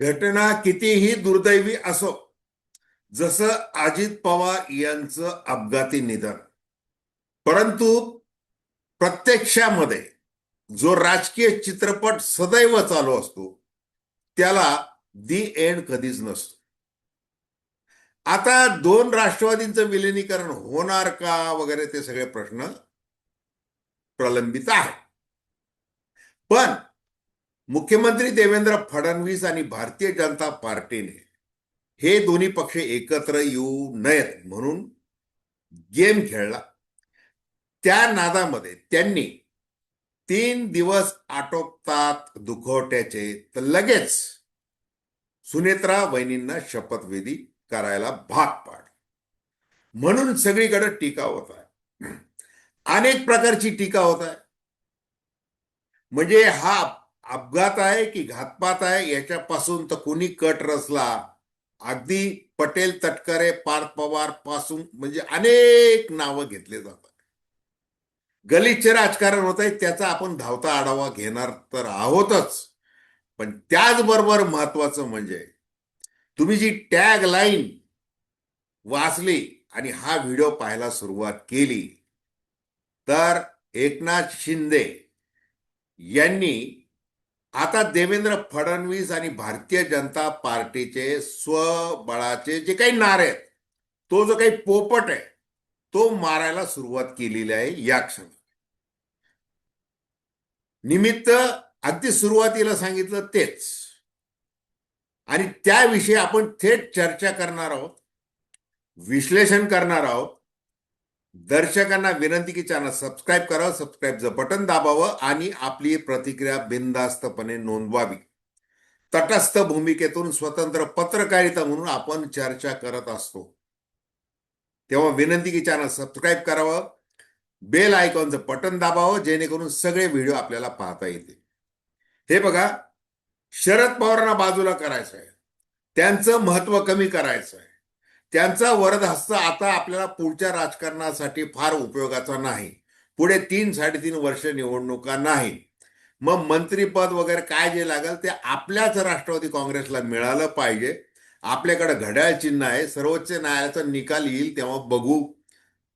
घटना कितीही दुर्दैवी असो जसं अजित पवार यांचं अपघाती निधन. परंतु प्रत्यक्षामध्ये जो राजकीय चित्रपट सदैव चालू असतो त्याला दी एंड कधीच नसतो. आता दोन राष्ट्रवादींचं विलिनीकरण होणार का वगैरे ते सगळे प्रश्न प्रलंबित आहे पण मुख्यमंत्री देवेंद्र फडणवीस आणि भारतीय जनता पार्टीने हे दोन्ही पक्ष एकत्र येऊ नयेत म्हणून गेम खेळला. त्या नादामध्ये त्यांनी तीन दिवस आटोपतात दुखवट्याचे तर लगेच सुनेत्रा वहिनींना शपथविधी करायला भाग पाड म्हणून सगळीकडे टीका होत आहे. अनेक प्रकारची टीका होत आहे. म्हणजे हा अपघात आहे की घातपात आहे याच्यापासून तर कोणी कट रचला? अगदी पटेल तटकरे पार्थ पवारपासून म्हणजे अनेक नावं घेतले जातात. गलिच्छ राजकारण होत आहे त्याचा आपण धावता आढावा घेणार तर आहोतच. पण त्याचबरोबर महत्वाचं म्हणजे तुम्ही जी टॅग लाईन वाचली आणि हा व्हिडिओ पाहायला सुरुवात केली तर एकनाथ शिंदे यांनी आता देवेंद्र फडणवीस आणि भारतीय जनता पार्टीचे स्वबळाचे जे काही नारे आहेत तो जो काही पोपट आहे तो मारायला सुरुवात केलेली आहे या क्षणात निमित्त अगदी सुरुवातीला सांगितलं तेच. आणि त्याविषयी आपण थेट चर्चा करणार आहोत विश्लेषण करणार आहोत दर्शकांना विनंती की चॅनल सबस्क्राईब करावं सबस्क्राईबचं बटन दाबावं आणि आपली प्रतिक्रिया बिनधास्तपणे नोंदवावी. तटस्थ भूमिकेतून स्वतंत्र पत्रकारिता म्हणून आपण चर्चा करत असतो. तेव्हा विनंती की चॅनल सबस्क्राईब करावं बेल आयकॉनचं बटन दाबावं जेणेकरून सगळे व्हिडिओ आपल्याला पाहता येतील. हे बघा शरद पवारांना बाजूला करायचं आहे त्यांचं महत्त्व कमी करायचं आहे त्यांचा वरद हस्त आता आपल्याला पुढच्या राजकारणासाठी फार उपयोगाचा नाही. पुढे तीन साडेतीन वर्ष निवडणुका नाही. मग मंत्रीपद वगैरे काय जे लागेल ते आपल्याच राष्ट्रवादी काँग्रेसला मिळालं पाहिजे. आपल्याकडे घड्याळ चिन्ह आहे. सर्वोच्च न्यायालयाचा निकाल येईल तेव्हा बघू.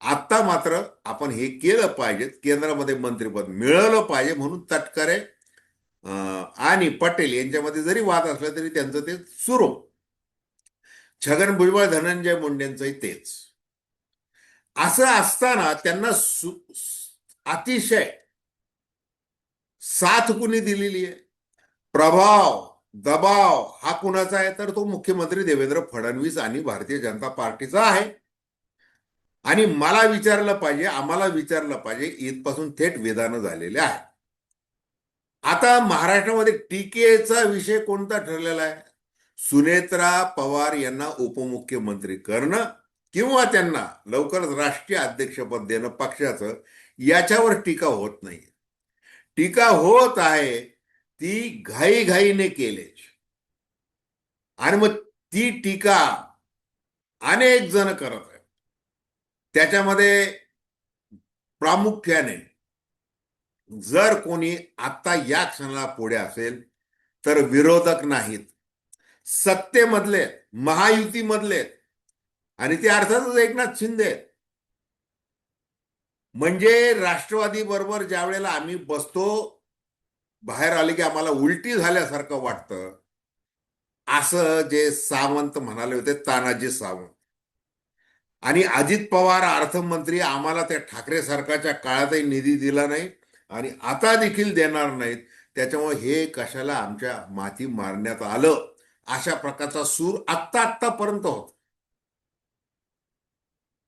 आत्ता मात्र आपण हे केलं पाहिजे. केंद्रामध्ये मंत्रीपद मिळवलं पाहिजे म्हणून तटकरे आणि पटेल यांच्यामध्ये जरी वाद असला तरी त्यांचं ते सुरू. छगन भुजबळ धनंजय मुंडेंचंही तेच. असं असताना त्यांना अतिशय साथ कुणी दिलेली आहे प्रभाव दबाव हा कुणाचा आहे? तर तो मुख्यमंत्री देवेंद्र फडणवीस आणि भारतीय जनता पार्टीचा आहे. आणि मला विचारलं पाहिजे आम्हाला विचारलं पाहिजे ईदपासून थेट विधानं झालेले आहेत. आता महाराष्ट्रामध्ये टीकेचा विषय कोणता ठरलेला आहे? सुनेत्रा पवार यांना उपमुख्यमंत्री करणं किंवा त्यांना लवकरच राष्ट्रीय अध्यक्षपद देणं पक्षाचं याच्यावर टीका होत नाही टीका होत आहे ती घाईघाईने केले आणि मग ती टीका अनेक जण करत आहेत. त्याच्यामध्ये प्रामुख्याने जर कोणी आता या क्षणाला पुढे असेल तर विरोधक नाहीत. सत्तेमधले महायुतीमधले आणि ते अर्थातच एकनाथ शिंदे. म्हणजे राष्ट्रवादी बरोबर ज्या वेळेला आम्ही बसतो बाहेर आले की आम्हाला उलटी झाल्यासारखं वाटतं. असं जे सावंत म्हणाले होते तानाजी सावंत. आणि अजित पवार अर्थमंत्री आम्हाला त्या ठाकरे सरकारच्या काळातही निधी दिला नाही आणि आता देखील देणार नाहीत. त्याच्यामुळे हे कशाला आमच्या माती मारण्यात आलं? अशा प्रकारचा सूर आत्ता आत्तापर्यंत होत.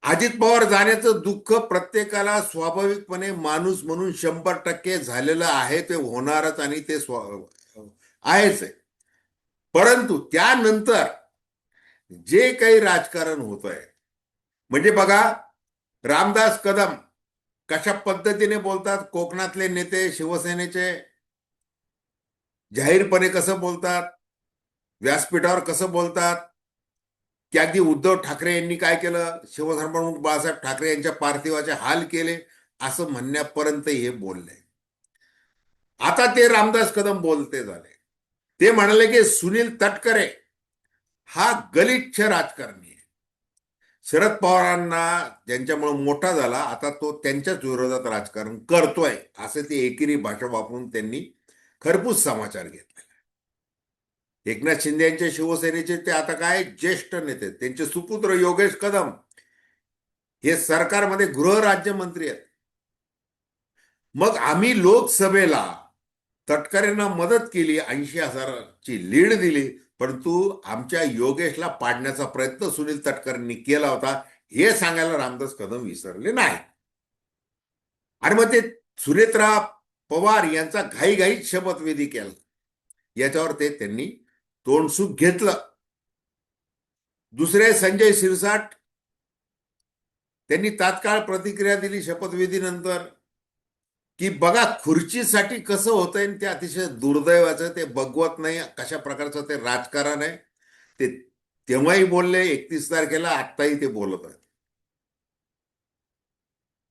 अजित पवार जाण्याचं दुःख प्रत्येकाला स्वाभाविकपणे माणूस म्हणून शंभर टक्के झालेलं आहे ते होणारच आणि ते आहेच आहे. परंतु त्यानंतर जे काही राजकारण होत आहे म्हणजे बघा रामदास कदम कशा पद्धतीने बोलतात कोकणातले नेते शिवसेनेचे? जाहीरपणे कसं बोलतात? व्यासपीठावर कसं बोलतात? की अगदी उद्धव ठाकरे यांनी काय केलं? शिवधर्मप्रमुख बाळासाहेब ठाकरे यांच्या पार्थिवाचे हाल केले असं म्हणण्यापर्यंत हे बोलले. आता ते रामदास कदम बोलते झाले. ते म्हणाले की सुनील तटकरे हा गलिच्छ राजकारणी आहे. शरद पवारांना ज्यांच्यामुळे मोठा झाला आता तो त्यांच्याच विरोधात राजकारण करतोय असे ते एकेरी भाषा वापरून त्यांनी खरपूस समाचार घेतला एकनाथ शिंदे यांच्या शिवसेनेचे ते आता काय ज्येष्ठ नेते त्यांचे सुपुत्र योगेश कदम हे सरकारमध्ये गृहराज्यमंत्री आहेत. मग आम्ही लोकसभेला तटकरेंना मदत केली ऐंशी हजाराची लीड दिली परंतु आमच्या योगेशला पाडण्याचा प्रयत्न सुनील तटकरेंनी केला होता हे सांगायला रामदास कदम विसरले नाही. आणि मग ते सुनेत्रा पवार यांचा घाईघाईत शपथविधी केला. याच्यावर ते त्यांनी तोंडसुख घेतलं. दुसरे संजय शिरसाट त्यांनी तात्काळ प्रतिक्रिया दिली शपथविधीनंतर की बघा खुर्चीसाठी कसं होतंय ते अतिशय दुर्दैवाचं ते बघवत नाही कशा प्रकारचं ते राजकारण आहे. ते तेव्हाही बोलले एकतीस तारखेला आत्ताही ते बोलत आहेत.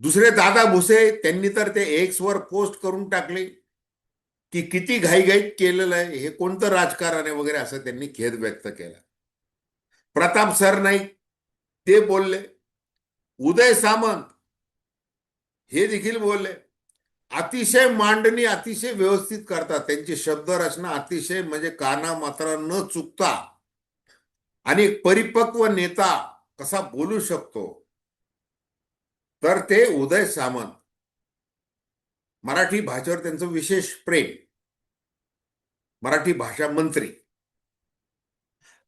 दुसरे दादा भुसे त्यांनी तर ते एक्स वर पोस्ट करून टाकले. की किती घाईघाईत केलेलं आहे हे कोणतं राजकारण आहे वगैरे असं त्यांनी खेद व्यक्त केला. प्रताप सरनाईक ते बोलले. उदय सामंत हे देखील बोलले. अतिशय मांडणी अतिशय व्यवस्थित करतात. त्यांची शब्दरचना अतिशय म्हणजे काना मात्र न चुकता आणि परिपक्व नेता कसा बोलू शकतो? तर ते उदय सामंत. मराठी भाषेवर त्यांचं विशेष प्रेम. मराठी भाषा मंत्री.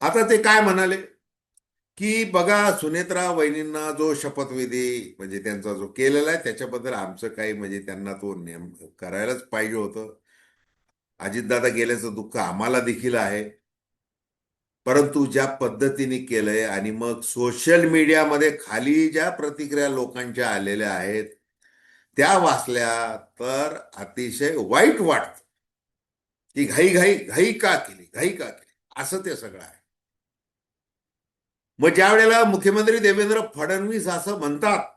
आता ते काय म्हणाले? की बघा सुनेत्रा वहिनींना जो शपथविधी म्हणजे त्यांचा जो केलेला आहे त्याच्याबद्दल आमचं काही म्हणजे त्यांना तो नेम करायलाच पाहिजे होतं. अजितदादा गेल्याचं दुःख आम्हाला देखील आहे. परंतु ज्या पद्धतीने केलंय आणि मग सोशल मीडियामध्ये खाली ज्या प्रतिक्रिया लोकांच्या आलेल्या आहेत त्या वाचल्या तर अतिशय वाईट वाटत. की घाई घाई घाई का केली घाई का केली? असं ते सगळं आहे. मग ज्या वेळेला मुख्यमंत्री देवेंद्र फडणवीस असं म्हणतात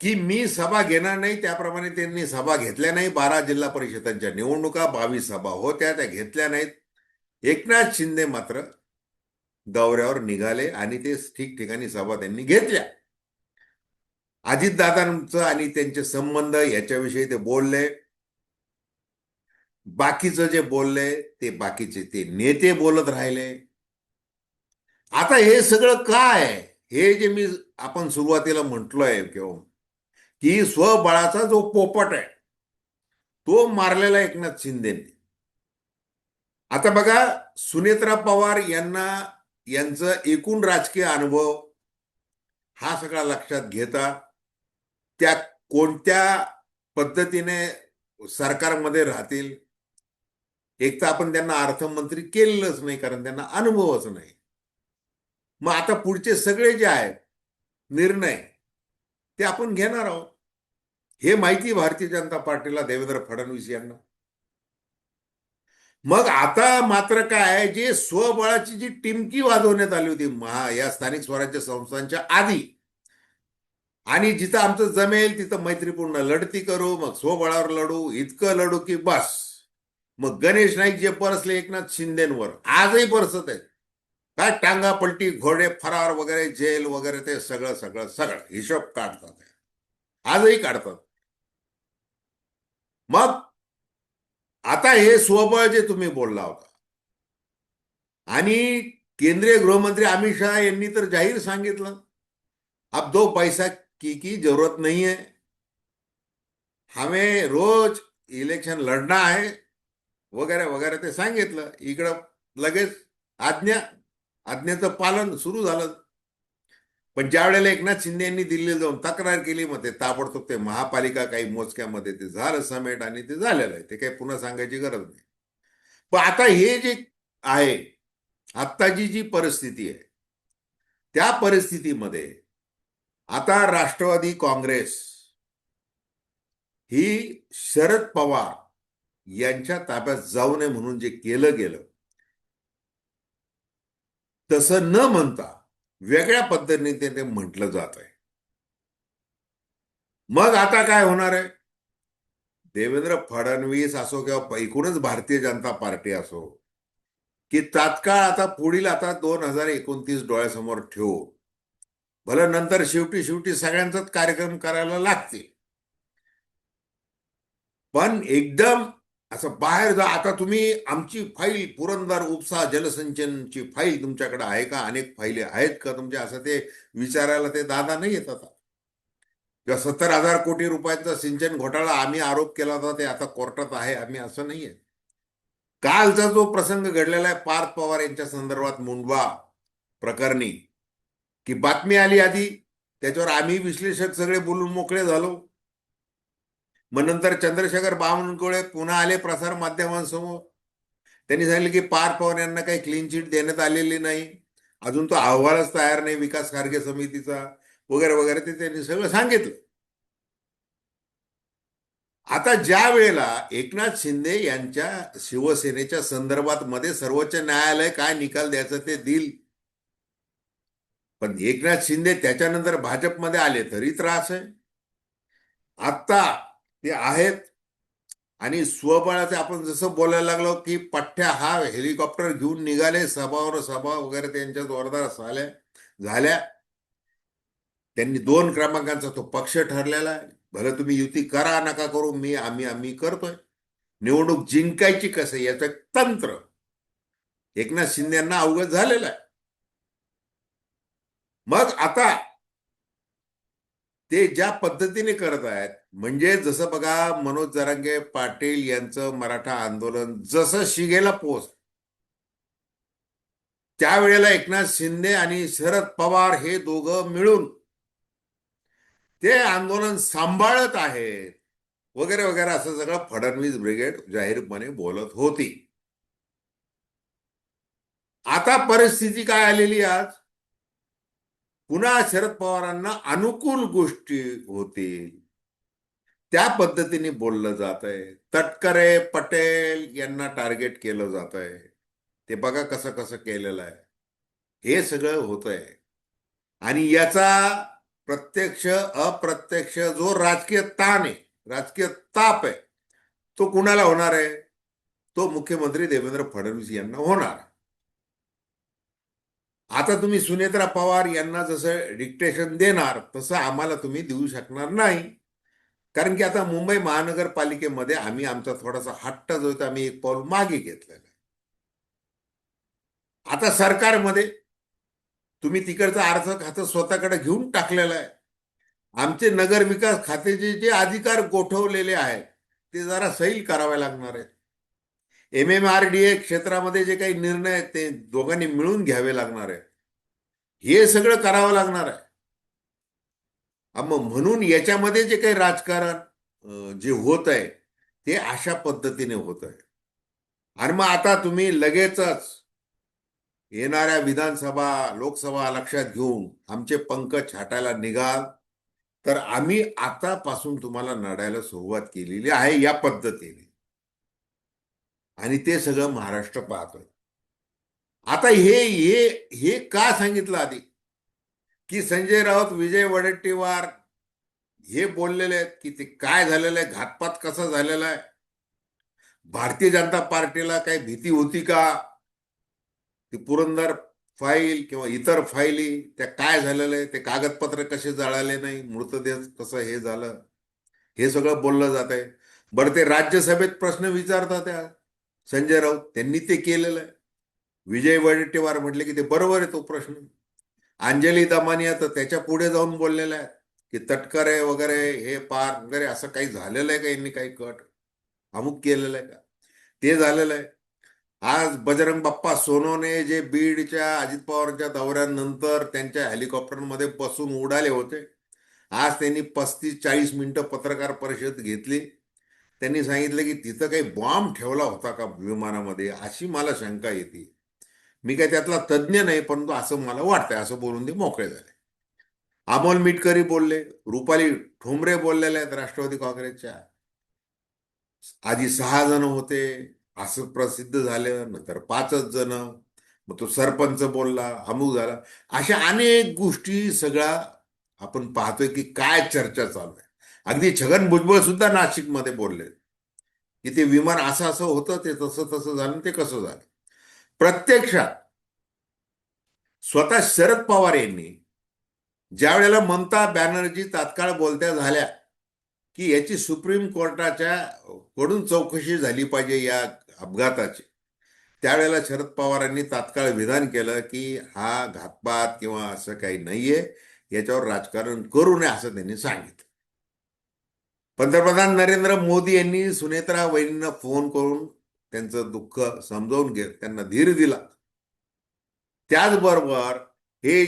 की मी सभा घेणार नाही त्याप्रमाणे त्यांनी सभा घेतल्या नाही बारा जिल्हा परिषदांच्या निवडणुका बावीस सभा होत्या त्या घेतल्या नाहीत. एकनाथ शिंदे मात्र दौऱ्यावर निघाले आणि ते ठिकठिकाणी सभा त्यांनी घेतल्या. अजितदादांचं आणि त्यांचे संबंध याच्याविषयी ते बोलले. बाकीचं जे बोलले ते बाकीचे ते नेते बोलत राहिले. आता हे सगळं काय? हे जे मी आपण सुरुवातीला म्हटलोय किंवा की स्वबळाचा जो पोपट आहे तो मारलेला एकनाथ शिंदेने. आता बघा सुनेत्रा पवार यांना यांचं एकूण राजकीय अनुभव हा सगळा लक्षात घेता. त्या कोणत्या पद्धतीने सरकारमध्ये राहतील? एक तर आपण त्यांना अर्थमंत्री केलेलंच नाही कारण त्यांना अनुभवच नाही. मग आता पुढचे सगळे जे आहेत निर्णय ते आपण घेणार आहोत. हे माहिती भारतीय जनता पार्टीला देवेंद्र फडणवीस यांना. मग आता मात्र काय जे स्वबळाची जी टिमकी वाजवण्यात आली होती महा या स्थानिक स्वराज्य संस्थांच्या आधी आणि जिथं आमचं जमेल तिथं मैत्रीपूर्ण लढती करू मग स्वबळावर लढू इतकं लढू की बस. मग गणेश नाईक जे परसले एकनाथ शिंदेवर आजही परसत आहेत. काय टांगा पलटी घोडे फरार वगैरे जेल वगैरे ते सगळं सगळं सगळं हिशोब काढतात आजही काढतात. मग आता हे स्वबळ जे तुम्ही बोलला होता. आणि केंद्रीय गृहमंत्री अमित शहा यांनी तर जाहीर सांगितलं. अब दो पैसा की की जरूरत नहीं है। हमें रोज इलेक्शन लढना आहे वगैरे वगैरे ते सांगितलं इकडं लगेच आज्ञा आज्ञेचं पालन सुरू झालं. पण ज्या वेळेला एकनाथ शिंदे यांनी दिल्लीला जाऊन तक्रार केली मग ते ताबडतोब ते महापालिका काही मोजक्यामध्ये ते झालं समेट आणि ते झालेलं आहे ते काही पुन्हा सांगायची गरज नाही. पण आता हे जे आहे आत्ताची जी परिस्थिती आहे त्या परिस्थितीमध्ये आता राष्ट्रवादी काँग्रेस ही शरद पवार यांच्या ताब्यात जाऊ नये म्हणून जे केलं गेलं तसं न म्हणता वेगळ्या पद्धतीने ते ते म्हटलं जात आहे. मग आता काय होणार आहे? देवेंद्र फडणवीस असो किंवा एकूणच भारतीय जनता पार्टी असो की तात्काळ आता पुढील आता दोन हजार एकोणतीस डोळ्यासमोर ठेवू भलं नंतर शेवटी शेवटी सगळ्यांचाच कार्यक्रम करायला लागते पण एकदम असं बाहेर जा आता तुम्ही आमची फाईल पुरंदर उपसा जलसंचनची फाईल तुमच्याकडे आहे का? अनेक फाईली आहेत का तुमच्या? असं ते विचारायला ते दादा नाही येत आता. किंवा सत्तर हजार कोटी रुपयांचा सिंचन घोटाळा आम्ही आरोप केला होता ते आता कोर्टात आहे आम्ही असं नाहीये कालचा जो प्रसंग घडलेला आहे पार्थ पवार यांच्या संदर्भात मुंडवा प्रकरणी की बातमी आली आधी त्याच्यावर आम्ही विश्लेषक सगळे बोलून मोकळे झालो. मग नंतर चंद्रशेखर बावनकुळे पुन्हा आले प्रसार माध्यमांसमोर. त्यांनी सांगितलं की पार पवार यांना काही क्लीन चिट देण्यात आलेली नाही. अजून तो अहवालच तयार नाही विकास खारगे समितीचा वगैरे वगैरे ते त्यांनी सगळं सांगितलं. आता ज्या वेळेला एकनाथ शिंदे यांच्या शिवसेनेच्या संदर्भात मध्ये सर्वोच्च न्यायालय काय निकाल द्यायचं ते दिल पण एकनाथ शिंदे त्याच्यानंतर भाजपमध्ये आले तरी त्रास आहे. आता ते आहेत. आणि स्वबळाचे आपण जसं बोलायला लागलो की पठ्ठ्या हा हेलिकॉप्टर घेऊन निघाले सभावर सभा वगैरे त्यांच्या जोरदार झाल्या झाल्या. त्यांनी दोन क्रमांकांचा तो पक्ष ठरलेला आहे. भलं तुम्ही युती करा नका करू मी आम्ही आम्ही करतोय. निवडणूक जिंकायची कसं याचं तंत्र. एकनाथ शिंदे यांना अवगत झालेलं आहे. मग आता ते ज्या पद्धतीने करत आहेत म्हणजे जसं बघा मनोज जरांगे पाटील यांचं मराठा आंदोलन जसं शिगेला पोहोच त्यावेळेला एकनाथ शिंदे आणि शरद पवार हे दोघं मिळून ते आंदोलन सांभाळत आहेत. वगैरे वगैरे असं सगळं फडणवीस ब्रिगेड जाहीरपणे बोलत होती. आता परिस्थिती काय आलेली आज? पुन्हा शरद पवारांना अनुकूल गोष्टी होतील. त्या पद्धतीने बोललं जात आहे तटकरे पटेल यांना टार्गेट केलं जात आहे ते बघा कसं कसं केलेलं आहे. हे सगळं होत आहे आणि याचा प्रत्यक्ष अप्रत्यक्ष जो राजकीय ताण आहे राजकीय ताप आहे तो कुणाला होणार आहे? तो मुख्यमंत्री देवेंद्र फडणवीस यांना होणार आता तुम्ही सुनेत्रा पवार यांना जसं डिक्टेशन देणार तसं आम्हाला तुम्ही देऊ शकणार नाही. कारण की आता मुंबई महानगरपालिकेमध्ये आम्ही आमचा थोडासा हट्ट जो होता आम्ही एक पाऊल मागे घेतलेला आहे. आता सरकारमध्ये तुम्ही तिकडचं अर्थ खातं स्वतःकडे घेऊन टाकलेलं आहे. आमचे नगर विकास खात्याचे जे अधिकार गोठवलेले आहेत ते जरा सैल करावे लागणार आहेत. M M R D A क्षेत्रामध्ये जे काही निर्णय आहेत ते दोघांनी मिळून घ्यावे लागणार आहेत. हे सगळं करावं लागणार आहे. मग म्हणून याच्यामध्ये जे काही राजकारण जे होत आहे ते अशा पद्धतीने होत आहे. आणि मग आता तुम्ही लगेचच येणाऱ्या विधानसभा लोकसभा लक्षात घेऊन आमचे पंख छाटायला निघाल. तर आम्ही आतापासून तुम्हाला नडायला सुरुवात केलेली आहे या पद्धतीने. आणि ते सगळं महाराष्ट्र पाहतोय. आता हे हे हे का सांगितलं आधी? की संजय राऊत विजय वडेट्टीवार हे बोललेले आहेत की ते काय झालेलं आहे? घातपात कसा झालेला आहे? भारतीय जनता पार्टीला काही भीती होती का? ती पुरंदर फाईल किंवा इतर फाईली त्या काय झालेलं आहे? ते कागदपत्र कसे जळाले नाही? मृतदेह कसं हे झालं? हे सगळं बोललं जात आहे बरं ते राज्यसभेत प्रश्न विचारतात त्या संजय राऊत त्यांनी ते केलेलं आहे. विजय वडेट्टीवार म्हटले की ते बरोबर आहे तो प्रश्न. अंजली दमानिया तर त्याच्या पुढे जाऊन बोललेल्या आहेत की तटकरे वगैरे हे पार वगैरे असं काही झालेलं आहे का? यांनी काही कट अमुक केलेलं आहे का? ते झालेलं आहे. आज बजरंग बाप्पा सोनोने जे बीडच्या अजित पवारच्या दौऱ्यानंतर त्यांच्या हेलिकॉप्टरमध्ये बसून उडाले होते. आज त्यांनी पस्तीस चाळीस मिनिटं पत्रकार परिषद घेतली. त्यांनी सांगितलं की तिथं काही बॉम्ब ठेवला होता का विमानामध्ये? अशी मला शंका येते. मी काय त्यातला तज्ज्ञ नाही परंतु असं मला वाटतंय. असं बोलून ते मोकळे झाले. अमोल मिटकरी बोलले रुपाली ठोंबरे बोललेले आहेत राष्ट्रवादी काँग्रेसच्या. आधी सहा जण होते असं प्रसिद्ध झालं नंतर पाचच जण मग तो सरपंच बोलला अमुक झाला. अशा अनेक गोष्टी सगळ्या आपण पाहतोय की काय चर्चा चालू आहे. अगदी छगन भुजबळ सुद्धा नाशिकमध्ये बोलले. की ते विमान असं असं होतं ते तसं तसं झालं ते कसं झालं. प्रत्यक्षात स्वतः शरद पवार यांनी ज्या वेळेला ममता बॅनर्जी तात्काळ बोलत्या झाल्या की याची सुप्रीम कोर्टाच्या कडून चौकशी झाली पाहिजे या अपघाताची. त्यावेळेला शरद पवारांनी तात्काळ विधान केलं की हा घातपात किंवा असं काही नाहीये याच्यावर राजकारण करू नये असं त्यांनी सांगितलं. पंतप्रधान नरेंद्र मोदी यांनी सुनेत्रा वहिनींना फोन करून त्यांचं दुःख समजावून घेत त्यांना धीर दिला. त्याचबरोबर हे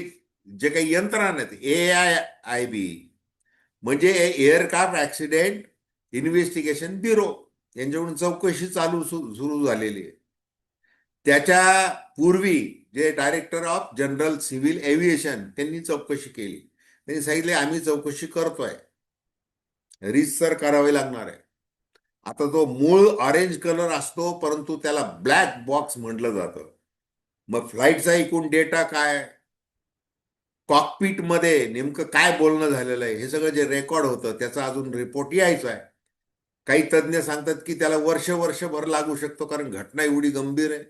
जे काही यंत्रणा आहेत ए आय आय बी म्हणजे एअरक्राफ्ट ऍक्सिडेंट इन्व्हेस्टिगेशन ब्युरो यांच्याकडून चौकशी चालू सुरू झालेली आहे. त्याच्या पूर्वी जे director of general civil aviation त्यांनी चौकशी केली. त्यांनी सांगितले आम्ही चौकशी करतोय. रिसर करावे लागणार आहे. आता तो मूळ ऑरेंज कलर असतो परंतु त्याला ब्लॅक बॉक्स म्हटलं जातं. मग फ्लाईटचा एकूण डेटा काय? कॉकपीटमध्ये नेमकं काय बोलणं झालेलं आहे? हे सगळं जे रेकॉर्ड होतं त्याचा अजून रिपोर्ट यायचा आहे. काही तज्ज्ञ सांगतात की त्याला वर्ष वर्षभर लागू शकतो कारण घटना एवढी गंभीर आहे.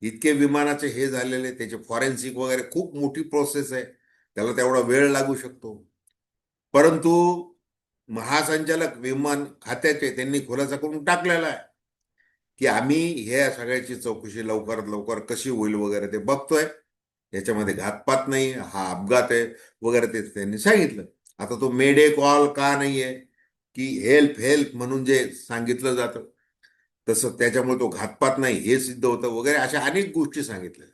इतके विमानाचे हे झालेले त्याचे फॉरेन्सिक वगैरे खूप मोठी प्रोसेस आहे. त्याला तेवढा वेळ लागू शकतो. परंतु महासंचालक विमान खात्याचे त्यांनी खुलासा करून टाकलेला आहे. की आम्ही ह्या सगळ्याची चौकशी लवकरात लवकर कशी होईल वगैरे ते बघतोय. याच्यामध्ये घातपात नाही हा अपघात आहे वगैरे ते त्यांनी सांगितलं. आता तो मेडे कॉल का नाहीये? की हेल्प हेल्प म्हणून जे सांगितलं जातं. तसं त्याच्यामुळे तो घातपात नाही हे सिद्ध होतं वगैरे अशा अनेक गोष्टी सांगितल्या.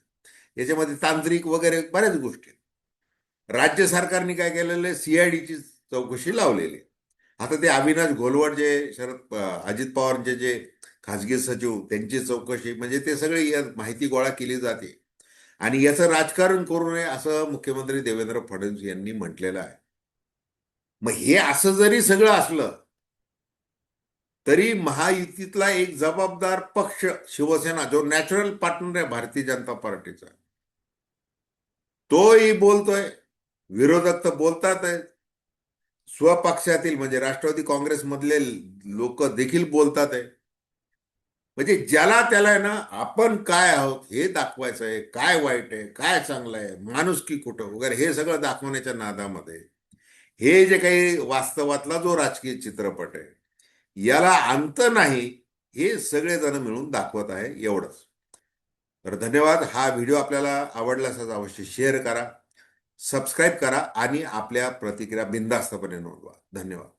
याच्यामध्ये तांत्रिक वगैरे बऱ्याच गोष्टी आहेत. राज्य सरकारने काय केलेलं आहे? सीआयडीची चौकशी लावलेली आहे. आता ते अविनाश घोलवड जे शरद अजित पवारांचे जे खासगी सचिव त्यांची चौकशी म्हणजे ते सगळे या माहिती गोळा केली जाते. आणि याचं राजकारण करू नये असं मुख्यमंत्री देवेंद्र फडणवीस यांनी म्हटलेलं आहे. मग हे असं जरी सगळं असलं तरी महायुतीतला एक जबाबदार पक्ष शिवसेना जो नॅचरल पार्टनर आहे भारतीय जनता पार्टीचा तोही बोलतोय विरोधक तर बोलतात आहेत स्वपक्षातील म्हणजे राष्ट्रवादी काँग्रेसमधले लोक देखील बोलतात आहे. म्हणजे ज्याला त्याला आहे ना आपण काय आहोत हे दाखवायचं आहे काय वाईट आहे काय चांगलं आहे माणूस की कुठं वगैरे हे सगळं दाखवण्याच्या नादामध्ये. हे जे काही वास्तवातला जो राजकीय चित्रपट आहे याला अंत नाही हे सगळेजण मिळून दाखवत आहे एवढंच. तर धन्यवाद. हा व्हिडिओ आपल्याला आवडला असाच अवश्य शेअर करा. सबस्क्राईब करा आणि आपल्या प्रतिक्रिया बिंदास्तपणे नोंदवा. धन्यवाद.